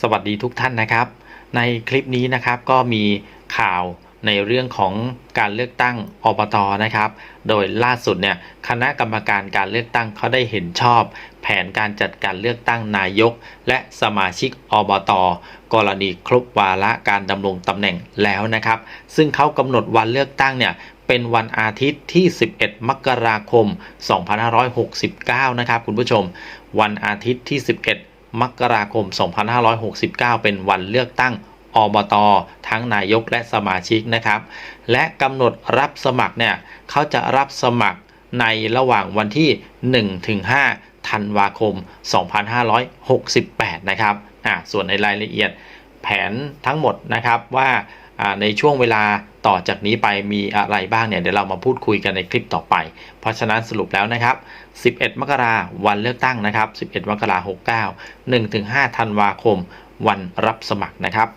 สวัสดีทุกท่านนะครับ ในคลิปนี้นะครับก็มีข่าวในเรื่องของการเลือกตั้งอบตนะครับ โดยล่าสุดเนี่ยคณะกรรมการการเลือกตั้งเขาได้เห็นชอบ แผนการจัดการเลือกตั้งนายก และสมาชิกอบต กรณีครบวาระการดำรงตำแหน่งแล้วนะครับ ซึ่งเขากำหนดวันเลือกตั้งเนี่ยเป็นวันอาทิตย์ที่ 11 มกราคม 2569 นะครับคุณผู้ชม วันอาทิตย์ที่ 11 มกราคม 2569 เป็นวันเลือกตั้งอบตทั้งนายกและสมาชิกนะครับ และกำหนดรับสมัครเนี่ยเขาจะรับสมัครในระหว่างวันที่ 1-5ธันวาคม 2568 นะครับอ่าส่วนในรายละเอียดแผนทั้งหมดนะครับว่า ในช่วงเวลาต่อจากนี้ไปมีอะไรบ้างเนี่ยเดี๋ยวเรามาพูดคุยกันในคลิปต่อไป เพราะฉะนั้นสรุปแล้วนะครับ 11 มกราวันเลือกตั้งนะครับ 11 มกราคม69 1-5ธันวาคม วันรับสมัครนะครับ